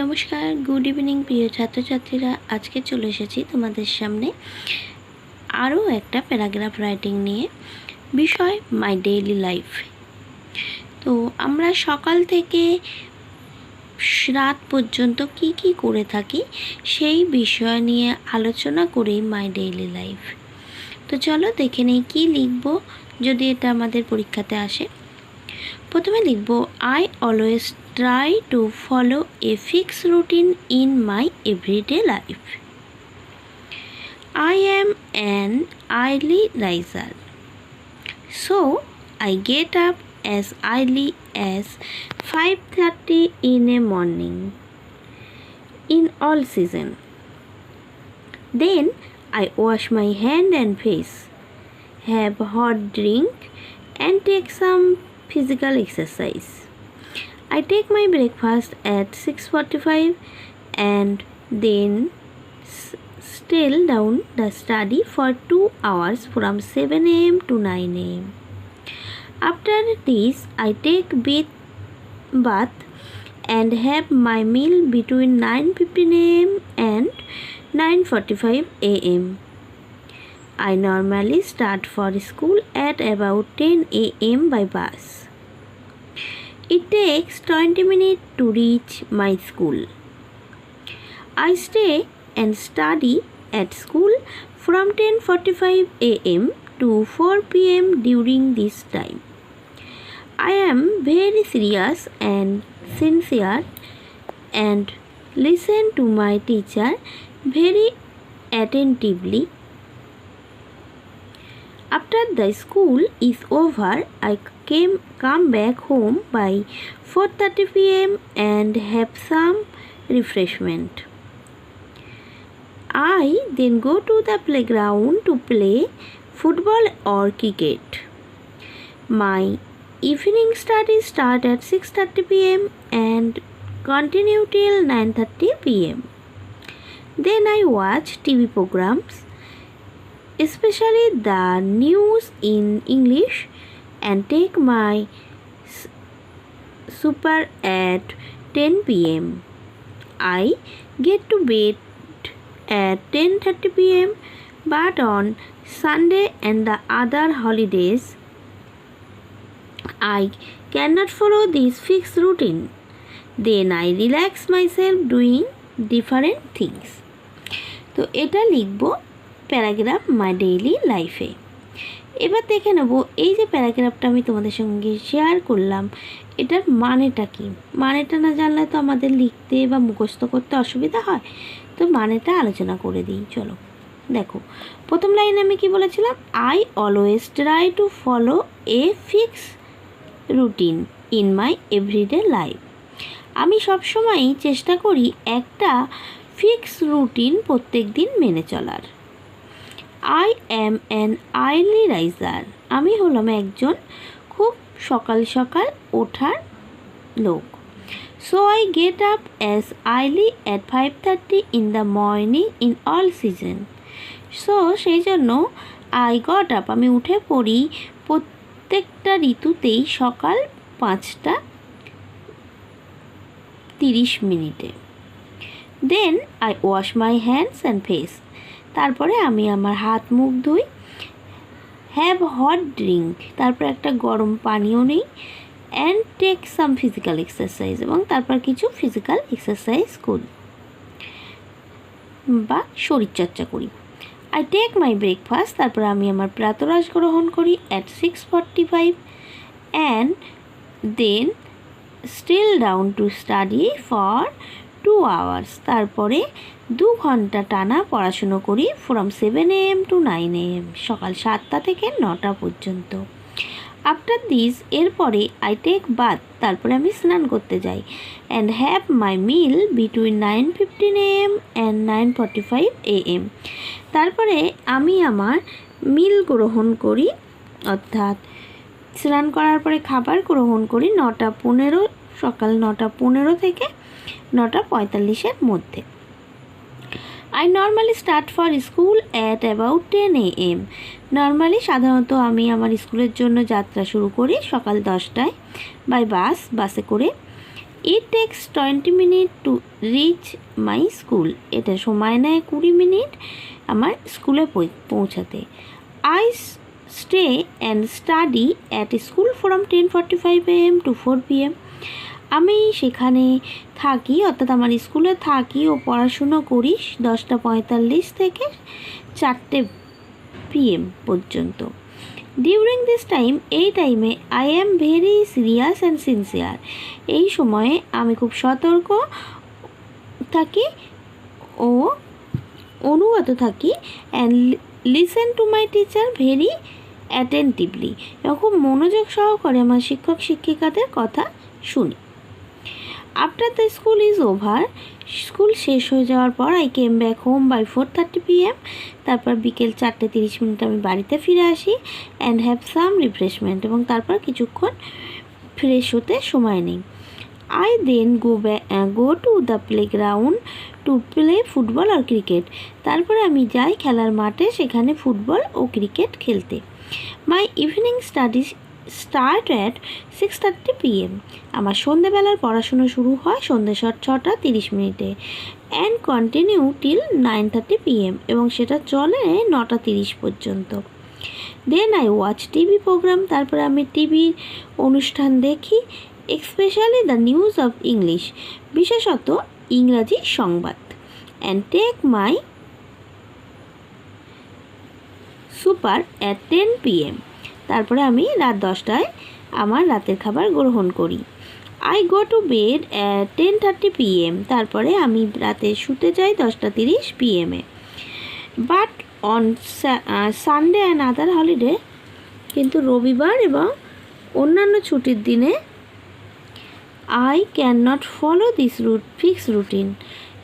নমস্কার good evening প্রিয় ছাত্রছাত্রীরা। আজকে চলে এসেছি তোমাদের সামনে আরও একটা প্যারাগ্রাফ রাইটিং নিয়ে, বিষয় মাই ডেইলি লাইফ তো আমরা সকাল থেকে রাত পর্যন্ত কি কি করে থাকি সেই বিষয় নিয়ে আলোচনা করেই মাই ডেইলি লাইফ তো চলো দেখে নেই কী লিখব, যদি এটা আমাদের পরীক্ষাতে আসে। প্রথমে লিখব I always try to follow a fix routine in my everyday life I am an early riser so I get up as early as 5:30 in a morning in all season then i wash my hand and face have hot drink and take some physical exercise i take my breakfast at 6:45 and then still down the study for 2 hours from 7 am to 9 am after this, I take bath, bath and have my meal between 9:15 a.m. and 9:45 a.m. I normally start for school at about 10 a.m. by bus. It takes 20 minutes to reach my school. I stay and study at school from 10:45 a.m. to 4 p.m. during this time. I am very serious and sincere and listen to my teacher very attentively. After the school is over, I came come back home by 4:30 p.m. and have some refreshment. I then go to the playground to play football or cricket. My evening studies start at 6:30 p.m. and continue till 9:30 p.m. Then I watch TV programs, especially the news in English, and take my super at 10 p.m. I get to bed at 10:30 p.m. but on Sunday and the other holidays I cannot follow this fixed routine. Then I relax myself doing different things. তো এটা লিখব paragraph my daily লাইফে। এবার দেখে নেব এই যে প্যারাগ্রাফটা আমি তোমাদের সঙ্গে শেয়ার করলাম, এটার মানেটা কি? মানেটা না জানলে তো আমাদের লিখতে বা মুখস্থ করতে অসুবিধা হয়। তো মানেটা আলোচনা করে দিই, চলো। দেখো, প্রথম লাইনে আমি কি বলেছিলাম? I always try to follow a fix routine in my everyday life আমি সবসময়ই চেষ্টা করি একটা ফিক্স রুটিন প্রত্যেক দিন মেনে চলার। I am an early riser আমি হলাম একজন খুব সকাল সকাল ওঠার লোক। So I get up as early at five thirty in the morning in all season so সেই জন্য আই গট আপ আমি উঠে পড়ি প্রত্যেকটা ঋতুতেই সকাল পাঁচটা তিরিশ মিনিটে। Then I wash my hands and face তারপরে আমি আমার হাত, মুখ ধুই। হ্যাভ হট ড্রিঙ্ক তারপর একটা গরম পানীয় নেই। And take some physical exercise এবং তারপর কিছু ফিজিক্যাল এক্সারসাইজ করি বা শরীরচর্চা করি। আই টেক মাই ব্রেকফাস্ট তারপর আমি আমার প্রাতরাশ গ্রহণ করি at six forty five and then still down to study for two hours তারপরে দু ঘণ্টা টানা পড়াশুনো করি from seven AM to nine AM সকাল সাতটা থেকে নটা পর্যন্ত। আফটার দিস এরপরে আই টেক বাথ তারপরে আমি স্নান করতে যাই। And have my meal between nine fifteen AM and nine forty five A M তারপরে আমি আমার মিল গ্রহণ করি, অর্থাৎ স্নান করার পরে খাবার গ্রহণ করি নটা পনেরো, সকাল নটা পনেরো থেকে নটা পঁয়তাল্লিশের মধ্যে। I normally start for school at about ten A M normally সাধারণত আমি আমার স্কুলের জন্য যাত্রা শুরু করি সকাল দশটায় বাই বাস বাসে করে। It takes twenty minute to reach my school এটা সময় নেয় কুড়ি মিনিট আমার স্কুলে পৌঁছাতে। I stay and study at school from ten forty five A M to four P M আমি সেখানে থাকি, অর্থাৎ আমার স্কুলে থাকি ও পড়াশুনো করি দশটা পঁয়তাল্লিশ থেকে চারটে পিএম পর্যন্ত। ডিউরিং দিস টাইম এই টাইমে I am very serious and sincere এই সময়ে আমি খুব সতর্ক থাকি ও অনুগত থাকি and listen to my teacher very attentively এরকম মনোযোগ সহকারে আমার শিক্ষক শিক্ষিকাদের কথা শুনি। After the school is over school শেষ হয়ে যাওয়ার পর I came back home by four thirty PM তারপর বিকেল চারটে তিরিশ মিনিট আমি বাড়িতে ফিরে আসি অ্যান্ড হ্যাভ সাম রিফ্রেশমেন্ট এবং তারপর কিছুক্ষণ ফ্রেশ হতে সময় নেই। I then go go to the playground to play football R cricket তারপরে আমি যাই খেলার মাঠে, সেখানে ফুটবল ও ক্রিকেট খেলতে। My evening studies start at six thirty PM আমার সন্ধেবেলার পড়াশুনো শুরু হয় সন্ধ্যে ছটা তিরিশ মিনিটে। And continue till nine thirty PM এবং সেটা চলে নটা তিরিশ পর্যন্ত। Then I watch TV programme তারপরে আমি টিভির অনুষ্ঠান দেখি especially the news of English বিশেষত ইংরাজি সংবাদ। And take my supper at ten PM তারপরে আমি রাত দশটায় আমার রাতের খাবার গ্রহণ করি। I go to bed ten thirty PM তারপরে আমি রাতে শুতে যাই দশটা তিরিশ পিএমে but on Sunday and other holiday কিন্তু রবিবার এবং অন্যান্য ছুটির দিনে I can not follow this route fix routine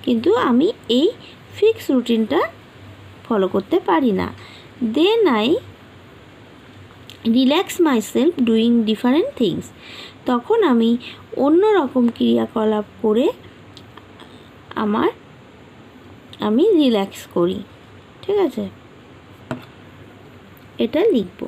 কিন্তু আমি এই ফিক্স রুটিনটা ফলো করতে পারি না। Then I relax myself doing different things তখন আমি অন্য রকম ক্রিয়াকলাপ করে আমার, আমি রিল্যাক্স করি। ঠিক আছে? এটা লিখব।